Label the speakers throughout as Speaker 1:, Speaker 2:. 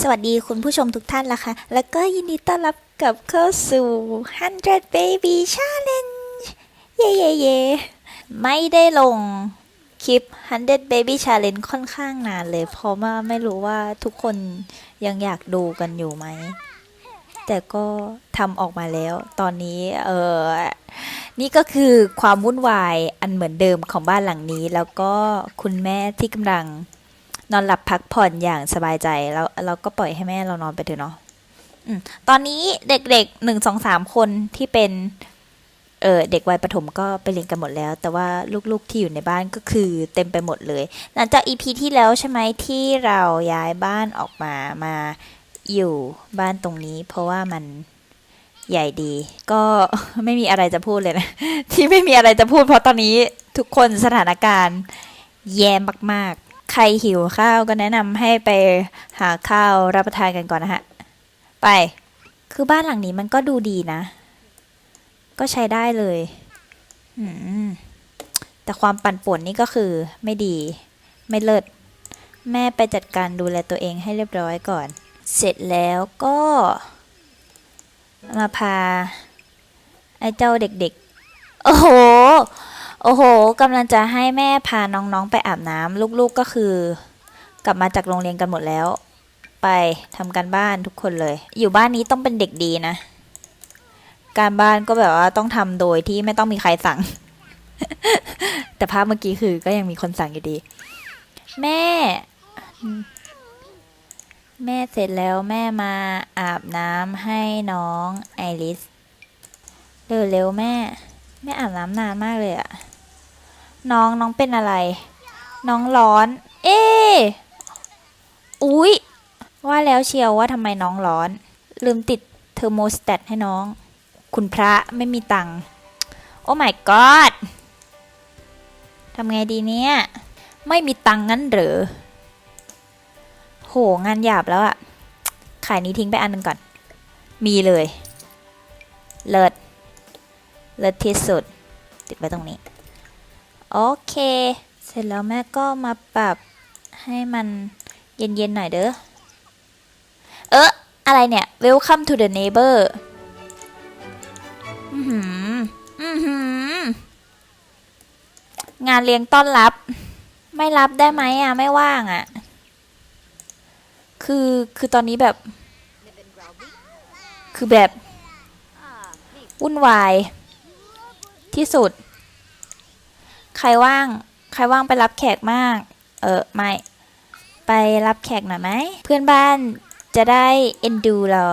Speaker 1: สวัสดีคุณผู้ชมทุกท่านละคะ แล้วก็ยินดีต้อนรับกับเข้าสู่ 100 Baby Challenge เย่เย่เย่ไม่ได้ลงคลิป 100 Baby Challenge ค่อนข้างนานเลย เพราะว่าไม่รู้ว่าทุกคนยังอยากดูกันอยู่ไหม แต่ก็ทำออกมาแล้ว ตอนนี้เออนี่ก็คือความวุ่นวายอันเหมือนเดิมของบ้านหลังนี้ แล้วก็คุณแม่ที่กำลัง นอนหลับพักผ่อนอย่างสบายใจแล้วเราก็ปล่อยให้แม่เรานอนไปเถอะเนาะตอนนี้เด็กๆหนึ่งสองสามคนที่เป็น เออเด็กวัยประถมก็ไปเรียนกันหมดแล้ว แต่ว่าลูกๆที่อยู่ในบ้านก็คือเต็มไปหมดเลย หลังจากอีพีที่แล้วใช่ไหมที่เราย้ายบ้านออกมามาอยู่บ้านตรงนี้ เพราะว่ามันใหญ่ดี ก็ไม่มีอะไรจะพูดเลยนะ ที่ไม่มีอะไรจะพูดเพราะตอนนี้ทุกคนสถานการณ์แย่มากๆ ใครหิวข้าวก็แนะนำให้ไปหาข้าวรับประทานกันก่อนนะฮะ ไป คือบ้านหลังนี้มันก็ดูดีนะ ก็ใช้ได้เลยแต่ความปั่นป่วนนี่ก็คือไม่ดี ไม่เลิศ แม่ไปจัดการดูแลตัวเองให้เรียบร้อยก่อน เสร็จแล้วก็ มาพา ไอ้เจ้าเด็กๆ โอ้โห โอ้โหกำลังจะให้แม่พาน้องๆไปอาบน้ำลูกๆก็คือ กลับมาจากโรงเรียนกันหมดแล้ว ไปทำการบ้านทุกคนเลย อยู่บ้านนี้ต้องเป็นเด็กดีนะ การบ้านก็แบบว่าต้องทำโดยที่ไม่ต้องมีใครสั่ง แต่ภาพเมื่อกี้คือก็ยังมีคนสั่งอยู่ดี แม่ แม่เสร็จแล้วแม่มาอาบน้ำให้น้องไอริสเร็วเร็วๆแม่ แม่อาบน้ำนานมากเลยอะ น้องน้องเป็นอะไร น้องร้อน เอ๊อุ๊ย ว่าแล้วเชียวว่าทำไมน้องร้อน ลืมติดเทอร์โมสแตทให้น้อง คุณพระไม่มีตังค์โอ้ my god ทำไงดีเนี่ย ไม่มีตังค์งั้นหรือ โห งานหยาบแล้วอะขายนี้ทิ้งไปอันหนึ่งก่อน มีเลย เลิศ เลิศที่สุด ติดไว้ตรงนี้ โอเค เสร็จแล้วแม่ก็มาปรับให้มันเย็นๆหน่อยเด้อ เอออะไรเนี่ย Welcome to the neighbor อือหือ อือหือ งานเลี้ยงต้อนรับ ไม่รับได้ไหมอะ ไม่ว่างอะ คือ คือตอนนี้แบบ คือแบบ วุ่นวาย ที่สุด ใครว่าง ใครว่างไปรับแขกมาก เออไม่ ไปรับแขกหน่อยไหม เพื่อนบ้านจะได้เอ็นดูเรา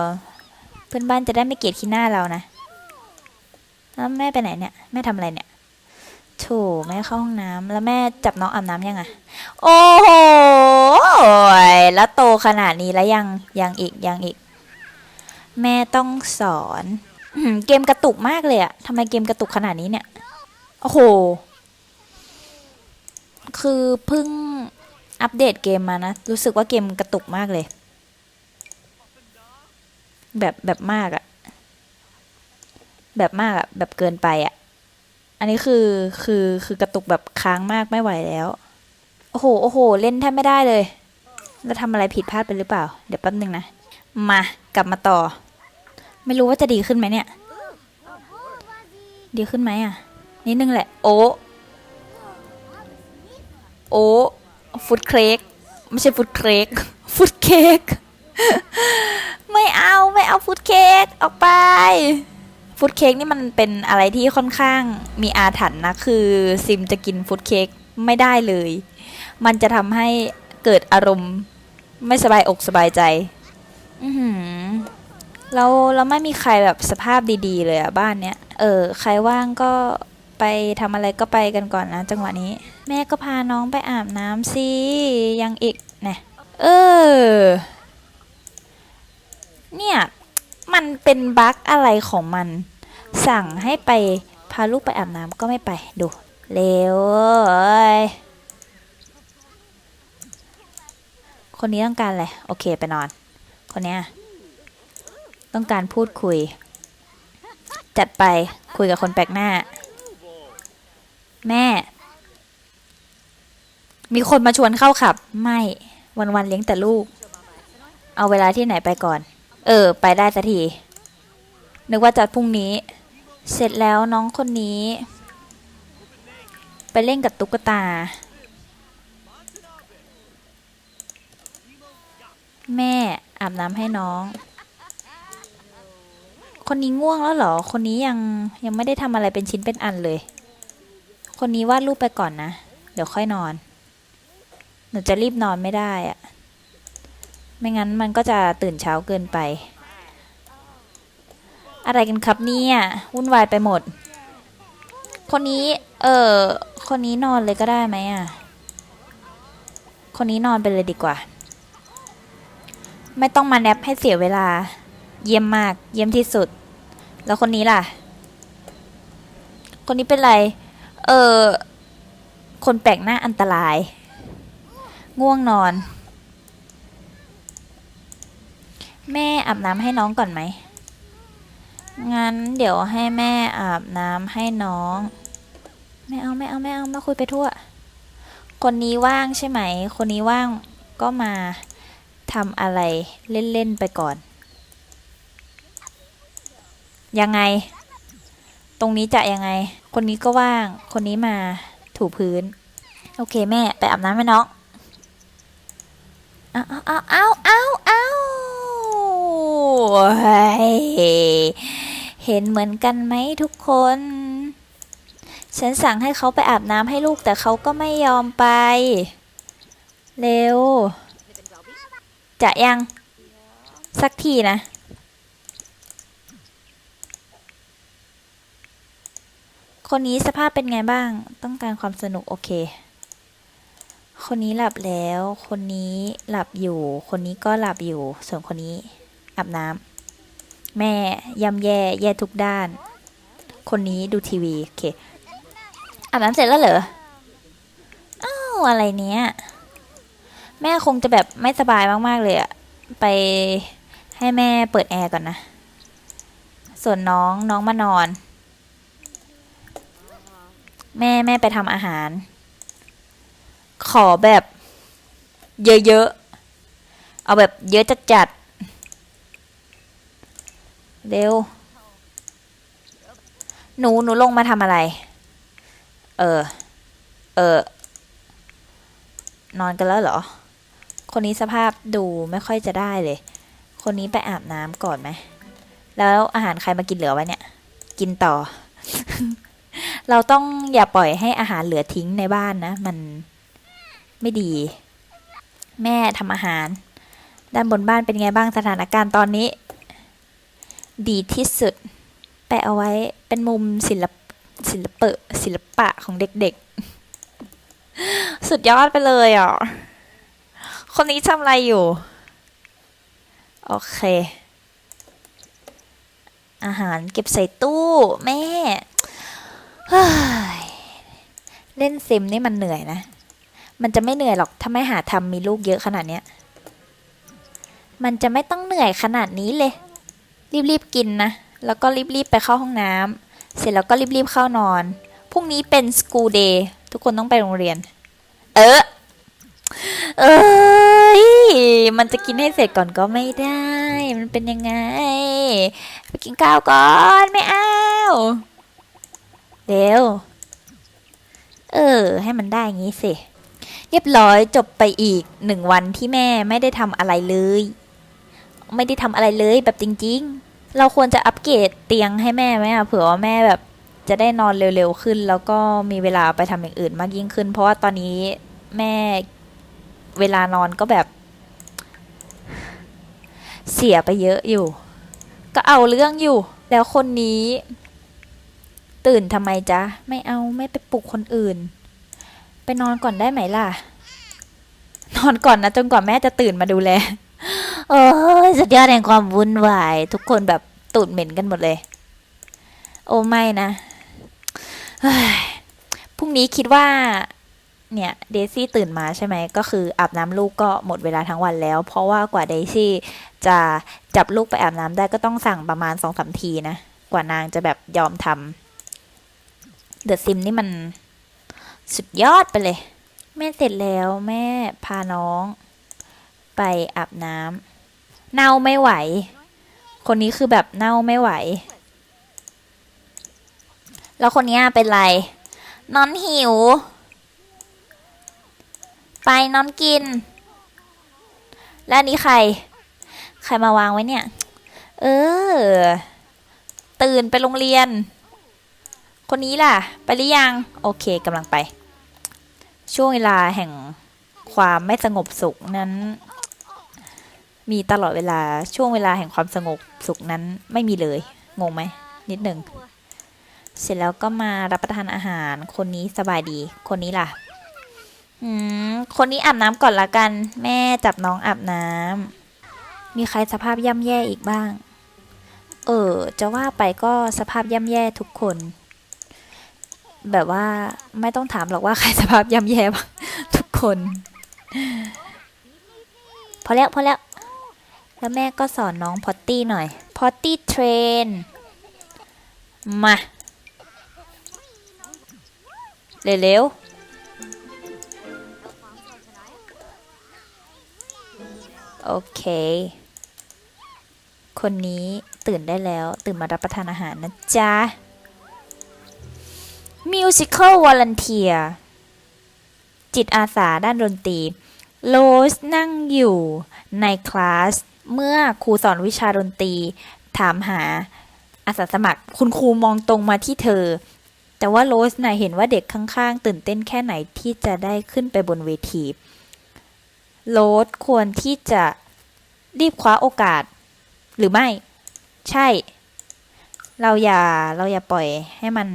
Speaker 1: เพื่อนบ้านจะได้ไม่เกลียดขี้หน้าเรานะ แล้วแม่ไปไหนเนี่ย แม่ทำอะไรเนี่ยโถแม่เข้าห้องน้ำแล้วแม่จับน้องอาบน้ำยังอะโอ้โหแล้วโตขนาดนี้แล้วยังยังอีกยังอีก แม่ต้องสอนเกมกระตุกมากเลยอะทำไมเกมกระตุกขนาดนี้เนี่ย โอ้โห คือเพิ่งอัปเดตเกมมานะ รู้สึกว่าเกมกระตุกมากเลย แบบแบบมากอะแบบมากอะแบบเกินไปอะอันนี้คือคือคือกระตุกแบบค้างมากไม่ไหวแล้ว โอ้โหโอ้โห เล่นแทบไม่ได้เลย แล้วทำอะไรผิดพลาดไปหรือเปล่า เดี๋ยวแป๊บนึงนะ มากลับมาต่อ ไม่รู้ว่าจะดีขึ้นไหมเนี่ย ดีขึ้นไหมอะนิดนึงแหละ โอ้ โอ้ฟุตเค้กไม่ใช่ฟุตเค้กฟุตเค้กไม่เอาไม่เอาฟุตเค้กออกไปฟุตเค้กนี่มันเป็นอะไรที่ค่อนข้างมีอาถรรพ์นะคือซิมจะกินฟุตเค้กไม่ได้เลย มันจะทำให้เกิดอารมณ์ ไม่สบายอกสบายใจ อือหือเราเราไม่มีใครแบบสภาพดี ๆ เลยอะบ้านเนี้ย เออ ใครว่างก็ ไปทำอะไรก็ไปกันก่อนนะจังหวะนี้ แม่ก็พาน้องไปอาบน้ำสิ ยังอีกนะเออ เนี่ย มันเป็นบั๊กอะไรของมัน สั่งให้ไปพาลูกไปอาบน้ำก็ไม่ไปดูเร็วคนนี้ต้องการอะไร โอเคไปนอน คนเนี้ยต้องการพูดคุย จัดไปคุยกับคนแปลกหน้า แม่ มีคนมาชวนเข้าขับ ไม่วันๆเลี้ยงแต่ลูก เอาเวลาที่ไหนไปก่อน เออ ไปได้สักที นึกว่าจะพรุ่งนี้ เสร็จแล้วน้องคนนี้ ไปเล่นกับตุ๊กตา แม่อาบน้ำให้น้องคนนี้ง่วงแล้วเหรอ คนนี้ยังยังไม่ได้ทำอะไรเป็นชิ้นเป็นอันเลย คนนี้วาดรูปไปก่อนนะ เดี๋ยวค่อยนอน หนูจะรีบนอนไม่ได้อะไม่งั้นมันก็จะตื่นเช้าเกินไป อะไรกันครับเนี่ยวุ่นวายไปหมด คนนี้ เออคนนี้นอนเลยก็ได้ไหมอะ คนนี้นอนไปเลยดีกว่า ไม่ต้องมาแนบให้เสียเวลา เยี่ยมมาก เยี่ยมที่สุด แล้วคนนี้ล่ะ คนนี้เป็นไร เออคนแปลกหน้าอันตราย ง่วงนอน แม่อาบน้ำให้น้องก่อนไหม งั้นเดี๋ยวให้แม่อาบน้ำให้น้อง ไม่เอาไม่เอาไม่เอามาคุยไปทั่ว คนนี้ว่างใช่ไหม คนนี้ว่างก็มาทำอะไรเล่น ๆ ไปก่อน ยังไง รงนี้จะยังไง คนนี้ก็ว่าง คนนี้มาถูพื้น โอเคแม่ไปอาบน้ำให้น้องเอาเอาเอาเอาเอาเอาเฮ้ยเห็นเหมือนกันไหมทุกคน ฉันสั่งให้เขาไปอาบน้ำให้ลูกแต่เขาก็ไม่ยอมไป เร็ว จะยัง สักทีนะ คนนี้สภาพเป็นไงบ้าง ต้องการความสนุกโอเค คนนี้หลับแล้ว คนนี้หลับอยู่ คนนี้ก็หลับอยู่ ส่วนคนนี้อาบน้ำแม่ยำแย่แย่ทุกด้าน คนนี้ดูทีวีโอเคอาบน้ำเสร็จแล้วเหรออ้าวอะไรเนี้ยแม่คงจะแบบไม่สบายมาก ๆ เลยอะไปให้แม่เปิดแอร์ก่อนนะ ส่วนน้องน้องมานอน แม่แม่ไปทำอาหาร ขอแบบ เยอะๆ เอาแบบเยอะจัดๆ เร็ว หนูหนูลงมาทำอะไร เออ เออ นอนกันแล้วเหรอ คนนี้สภาพดูไม่ค่อยจะได้เลย คนนี้ไปอาบน้ำก่อนไหม แล้วอาหารใครมากินเหลือไว้เนี่ย กินต่อ เราต้องอย่าปล่อยให้อาหารเหลือทิ้งในบ้านนะ มันไม่ดี แม่ทำอาหาร ด้านบนบ้านเป็นไงบ้างสถานการณ์ตอนนี้ ดีที่สุดไปะเอาไว้เป็นมุมศิลปศิลปะศิลปะของเด็กๆ สุดยอดไปเลยอะ คนนี้ทำอะไรอยู่ โอเค อาหารเก็บใส่ตู้ แม่ เล่นซิมนี่มันเหนื่อยนะ มันจะไม่เหนื่อยหรอกถ้าไม่หาทำมีลูกเยอะขนาดเนี้ย มันจะไม่ต้องเหนื่อยขนาดนี้เลย รีบๆกินนะ แล้วก็รีบๆไปเข้าห้องน้ำเสร็จแล้วก็รีบๆเข้านอน พรุ่งนี้เป็นสกูเดย์ทุกคนต้องไปโรงเรียน เออ เอ้ยมันจะกินให้เสร็จก่อนก็ไม่ได้ มันเป็นยังไง ไปกินข้าวก่อนไม่เอา เร็ว เออ ให้มันได้งงี้สิ เรียบร้อยจบไปอีกหนึ่งวันที่แม่ไม่ได้ทำอะไรเลย ไม่ได้ทำอะไรเลยแบบจริง ๆ เราควรจะอัปเกรดเตียงให้แม่ไหมอะเผื่อว่าแม่แบบจะได้นอนเร็วๆขึ้น แล้วก็มีเวลาไปทำอย่างอื่นมากยิ่งขึ้น เพราะว่าตอนนี้แม่เวลานอนก็แบบ เสียไปเยอะอยู่ ก็เอาเรื่องอยู่ แล้วคนนี้ ตื่นทำไมจ๊ะ ไม่เอาไม่ไปปลุกคนอื่น ไปนอนก่อนได้ไหมล่ะ นอนก่อนนะจนกว่าแม่จะตื่นมาดูแล โอ้ยสุดยอดแห่งความวุ่นวาย ทุกคนแบบตูดเหม็นกันหมดเลย โอ้ไม่นะเฮ้ยพรุ่งนี้คิดว่า เนี่ยเดซี่ตื่นมาใช่ไหม ก็คืออาบน้ำลูกก็หมดเวลาทั้งวันแล้ว เพราะว่ากว่าเดซี่จะจับลูกไปอาบน้ำได้ก็ต้องสั่งประมาณสองสามทีนะ กว่านางจะแบบยอมทำ เดอะซิมนี่มันสุดยอดไปเลย แม่เสร็จแล้วแม่พาน้อง ไปอาบน้ำเน่าไม่ไหว คนนี้คือแบบเน่าไม่ไหว แล้วคนนี้เป็นไร นอนหิว ไปนอนกิน แล้วนนี้ใคร ใครมาวางไว้เนี่ย เออ ตื่นไปโรงเรียน คนนี้ล่ะ ไปหรือยัง โอเคกำลังไป ช่วงเวลาแห่งความไม่สงบสุขนั้น มีตลอดเวลาช่วงเวลาแห่งความสงบสุขนั้นไม่มีเลย งงไหม นิดหนึ่ง เสร็จแล้วก็มารับประทานอาหาร คนนี้สบายดี คนนี้ล่ะ อืม คนนี้อาบน้ำก่อนละกัน แม่จับน้องอาบน้ำ มีใครสภาพย่ำแย่อีกบ้าง เออ จะว่าไปก็สภาพย่ำแย่ทุกคน แบบว่าไม่ต้องถามหรอกว่าใครสภาพย่ำแย่ทุกคน พอแล้วพอแล้ว แล้วแม่ก็สอนน้องพอตตี้หน่อย พอตตี้เทรน มา เร็วๆ โอเค คนนี้ตื่นได้แล้วตื่นมารับประทานอาหารนะจ๊ะ Musical Volunteer จิตอาสาด้านดนตรีโรสนั่งอยู่ในคลาส เมื่อครูสอนวิชาดนตรี ถามหาอาสาสมัคร คุณครูมองตรงมาที่เธอ แต่ว่าโรสน่ะเห็นว่าเด็กข้างๆ ตื่นเต้นแค่ไหนที่จะได้ขึ้นไปบนเวที โรสควรที่จะรีบคว้าโอกาส หรือไม่ ใช่ เราอย่าเราอย่าปล่อยให้มัน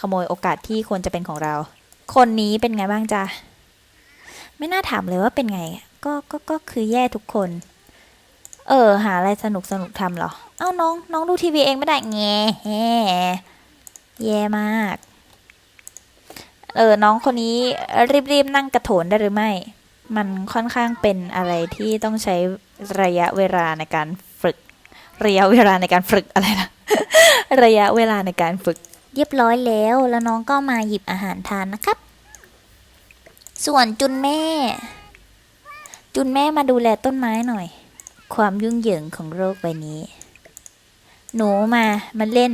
Speaker 1: ขโมยโอกาสที่ควรจะเป็นของเรา คนนี้เป็นไงบ้างจ๊ะ ไม่น่าถามเลยว่าเป็นไง ก็ก็ก็คือแย่ทุกคน เออ หาอะไรสนุกสนุกทำหรอ เอ้าน้อง น้องดูทีวีเองไม่ได้แงแฮ่แย่มาก เออ น้องคนนี้รีบๆนั่งกระโถนได้หรือไม่ มันค่อนข้างเป็นอะไรที่ต้องใช้ระยะเวลาในการฝึก ระยะเวลาในการฝึกอะไรนะ ระยะเวลาในการฝึก เรียบร้อยแล้ว แล้วน้องก็มาหยิบอาหารทานนะครับ ส่วนจุนแม่ จุนแม่มาดูแลต้นไม้หน่อย ความยุ่งเหยิงของโลกใบนี้ หนูมามาเล่น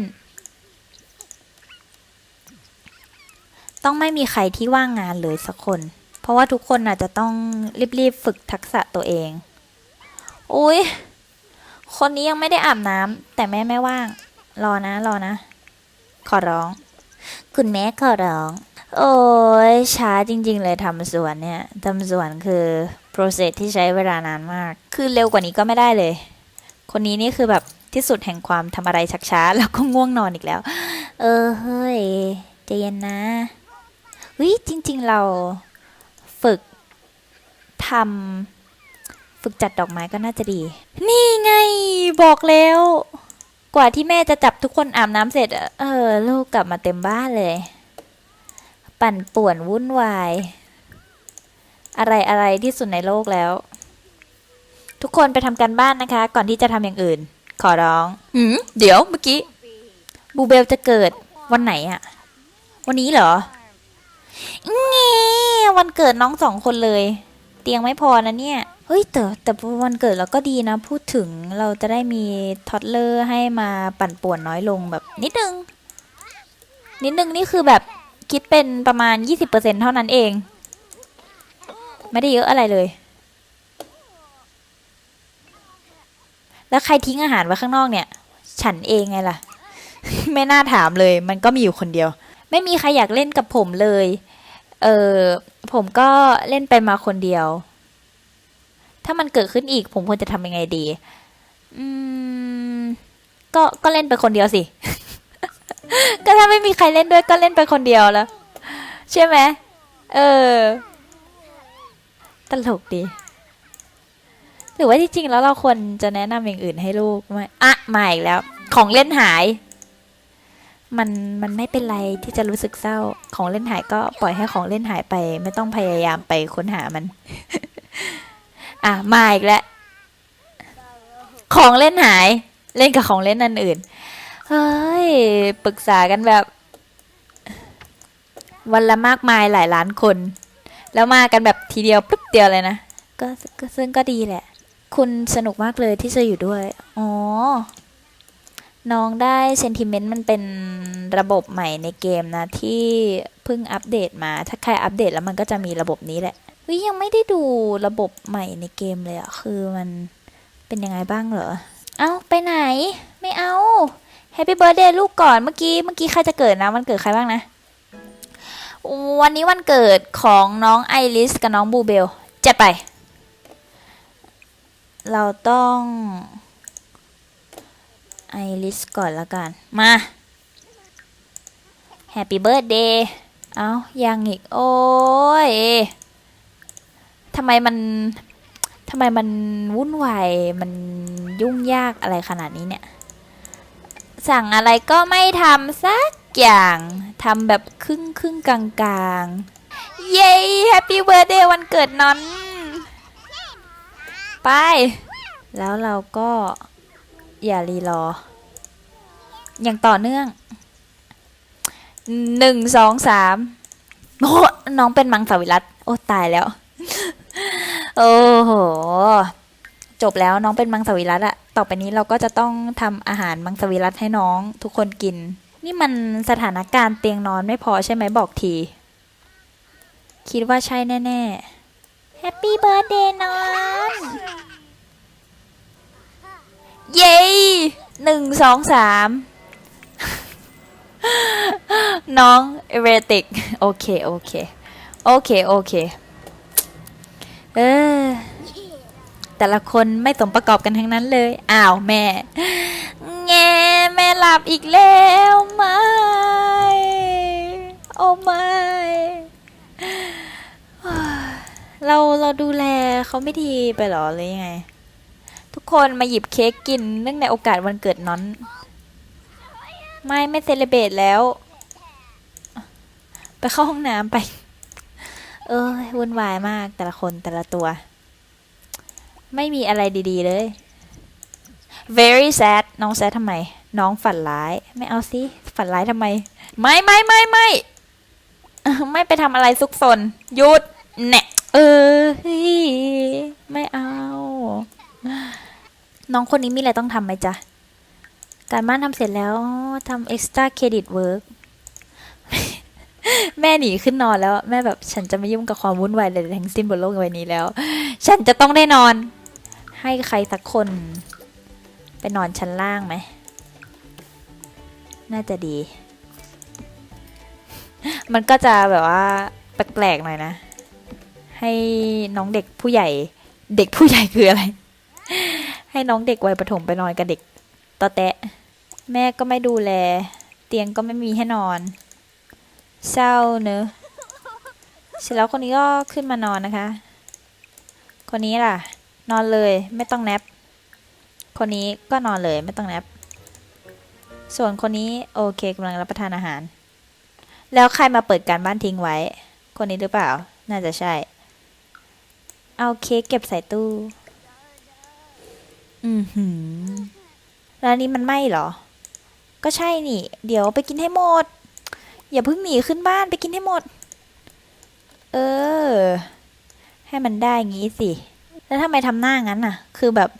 Speaker 1: ต้องไม่มีใครที่ว่างงานเลยสักคน เพราะว่าทุกคนอาจจะต้องรีบๆฝึกทักษะตัวเองอุ้ยคนนี้ยังไม่ได้อาบน้ำแต่แม่ไม่ว่าง รอนะรอนะ ขอร้อง คุณแม่ขอร้อง โอ้ยช้าจริง ๆ เลยทำสวนเนี่ยทำสวนคือ process ที่ใช้เวลานานมาก คือเร็วกว่านี้ก็ไม่ได้เลย คนนี้นี่คือแบบที่สุดแห่งความทำอะไรชักช้าแล้วก็ง่วงนอนอีกแล้ว เออเฮ้ยใจเย็นนะเฮ้ยจริง ๆ เราฝึกทำฝึกจัดดอกไม้ก็น่าจะดี นี่ไงบอกแล้ว กว่าที่แม่จะจับทุกคนอาบน้ำเสร็จอะเออ ลูกกลับมาเต็มบ้านเลย ปั่นป่วนวุ่นวาย อะไรอะไรที่สุดในโลกแล้ว ทุกคนไปทำการบ้านนะคะ ก่อนที่จะทำอย่างอื่น ขอร้อง หืม เดี๋ยวเมื่อกี้ บูเบลจะเกิดวันไหนอะวันนี้เหรอเงี้วันเกิดน้องสองคนเลย เตียงไม่พอนะเนี่ย เฮ้ยแต่แต่วันเกิดเราก็ดีนะ พูดถึงเราจะได้มีท็อดเลอร์ให้มาปั่นป่วนน้อยลงแบบนิดนึง นิดนึงนี่คือแบบคิดเป็นประมาณ 20%เท่านั้นเอง ไม่ได้เยอะอะไรเลย แล้วใครทิ้งอาหารไว้ข้างนอกเนี่ย ฉันเองไงล่ะ ไม่น่าถามเลย มันก็มีอยู่คนเดียว ไม่มีใครอยากเล่นกับผมเลย เออผมก็เล่นไปมาคนเดียว ถ้ามันเกิดขึ้นอีก ผมควรจะทำยังไงดี อืม ก็ก็เล่นไปคนเดียวสิ ก็ถ้าไม่มีใครเล่นด้วยก็เล่นไปคนเดียวแล้ว ใช่ไหมเออ ตลกดี หรือว่าที่จริงแล้วเราควรจะแนะนำอย่างอื่นให้ลูกไหมอะมาอีกแล้ว ของเล่นหาย มันมันไม่เป็นไรที่จะรู้สึกเศร้า ของเล่นหายก็ปล่อยให้ของเล่นหายไป ไม่ต้องพยายามไปค้นหามัน อะมาอีกแล้วของเล่นหาย เล่นกับของเล่นอันอื่น เฮ้ย ปรึกษากันแบบ วันละมากมายหลายล้านคน แล้วมากันแบบทีเดียวปุ๊บเดียวเลยนะก็ซึ่งก็ดีแหละ คุณสนุกมากเลยที่จะอยู่ด้วย อ๋อ น้องได้เซนติเมนต์มันเป็นระบบใหม่ในเกมนะ ที่เพิ่งอัปเดตมา ถ้าใครอัปเดตแล้วมันก็จะมีระบบนี้แหละ ฮ้ยยังไม่ได้ดูระบบใหม่ในเกมเลยอะคือมันเป็นยังไงบ้างเหรอ เอ้าไปไหน ไม่เอาแฮปปี้เบิร์ดเดย์ลูกก่อนเมื่อกี้เมื่อกี้ใครจะเกิดนะวันเกิดใครบ้างนะ วันนี้วันเกิดของน้องไอริสกับน้องบูเบลจะไป เราต้องไอริสก่อนละกัน มาแฮปปี้เบิร์ดเดย์เอายังอีก โอ้ย ทำไมมันทำไมมันวุ่นวาย มันยุ่งยากอะไรขนาดนี้เนี่ย สั่งอะไรก็ไม่ทำสักอย่างทำแบบครึ่งครึ่งกลางกลางๆเย้แฮปปี้เบิร์ดเดย์วันเกิดนอนไป แล้วเราก็อย่ารีรอ อย่างต่อเนื่องหนึ่งสองสามโอ้น้องเป็นมังสวิรัตโอ้ ตายแล้ว โอ้โห จบแล้วน้องเป็นมังสวิรัตอะต่อไปนี้เราก็จะต้องทำอาหารมังสวิรัตให้น้องทุกคนกิน นี่มันสถานการณ์เตียงนอนไม่พอใช่ไหมบอกที คิดว่าใช่แน่ๆแฮปปี้เบิร์ดเดย์น้องเย้หนึ่งสองสามน้องเอเรติก โอเค โอเค โอเค โอเค เออ แต่ละคนไม่สมประกอบกันทั้งนั้นเลย อ้าวแม่ แงแม่หลับอีกแล้วไม่โอ้ไม่เราเราดูแลเขาไม่ดีไปหรอหรือยังไง ทุกคนมาหยิบเค้กกินเนื่องในโอกาสวันเกิดน้อน ไม่ไม่เซเลเบรตแล้ว ไปเข้าห้องน้ำไป เออวุ่นวายมากแต่ละคนแต่ละตัว ไม่มีอะไรดีๆเลย very sad น้อง sad ทำไม น้องฝันร้าย ไม่เอาสิ ฝันร้ายทำไม ไม่ไม่ไม่ไม่ไม่ไปทำอะไรซุกซนหยุดแนะเออไม่เอา น้องคนนี้มีอะไรต้องทำไหมจ๊ะ การบ้านทำเสร็จแล้วทำ extra credit work แม่หนีขึ้นนอนแล้ว แม่แบบฉันจะไม่ยุ่งกับความวุ่นวายใดๆทั้งสิ้นบนโลกใบนี้แล้ว ฉันจะต้องได้นอน ให้ใครสักคน ไปนอนชั้นล่างไหม น่าจะดี มันก็จะแบบว่าแปลกๆหน่อยนะ ให้น้องเด็กผู้ใหญ่ เด็กผู้ใหญ่คืออะไร ให้น้องเด็กวัยประถมไปนอนกับเด็กตอแตะ แม่ก็ไม่ดูแล เตียงก็ไม่มีให้นอน เศร้าเนอะเสร็จแล้วคนนี้ก็ขึ้นมานอนนะคะ คนนี้ล่ะ นอนเลยไม่ต้องแนบคนนี้ก็นอนเลยไม่ต้องแนบส่วนคนนี้โอเคกำลังรับประทานอาหาร แล้วใครมาเปิดการบ้านทิ้งไว้ คนนี้หรือเปล่า น่าจะใช่ เอาเค้กเก็บใส่ตู้ อือหือ แล้วนี้มันไหม้เหรอ ก็ใช่นี่ เดี๋ยวไปกินให้หมด อย่าเพิ่งหนีขึ้นบ้านไปกินให้หมด เออ ให้มันได้งี้สิ แล้วทำไมทำหน้างั้นน่ะ คือแบบ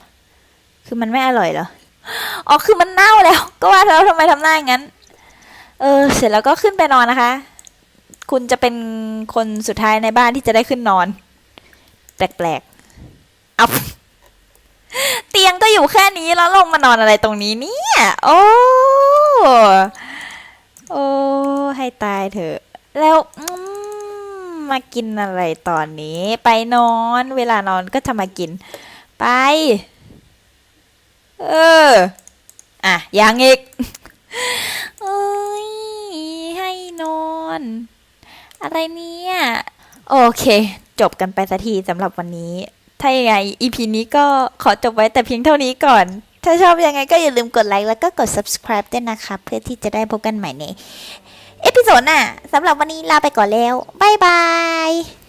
Speaker 1: คือมันไม่อร่อยเหรอ อ๋อ คือมันเน่าแล้ว ก็ว่าแล้วทำไมทำหน้างั้น เออ เสร็จแล้วก็ขึ้นไปนอนนะคะ คุณจะเป็นคนสุดท้ายในบ้านที่จะได้ขึ้นนอน แปลกๆเอาเตียงก็อยู่แค่นี้แล้วลงมานอนอะไรตรงนี้เนี่ย โอ้ ให้ตายเถอะ แล้วมมากินอะไรตอนนี้ ไปนอน เวลานอนก็จะมากิน ไป เออ อะยังอีกเอ้ยให้นอน อะไรเนี่ย โอเค จบกันไปสักทีสำหรับวันนี้ ถ้ายังไง EP นี้ก็ขอจบไว้แต่เพียงเท่านี้ก่อน ถ้าชอบยังไงก็อย่าลืมกดไลค์แล้วก็กด subscribe ด้วยนะคะ เพื่อที่จะได้พบกันใหม่ใน เอพิโซดหน้าสำหรับวันนี้ลาไปก่อนแล้ว บ๊ายบาย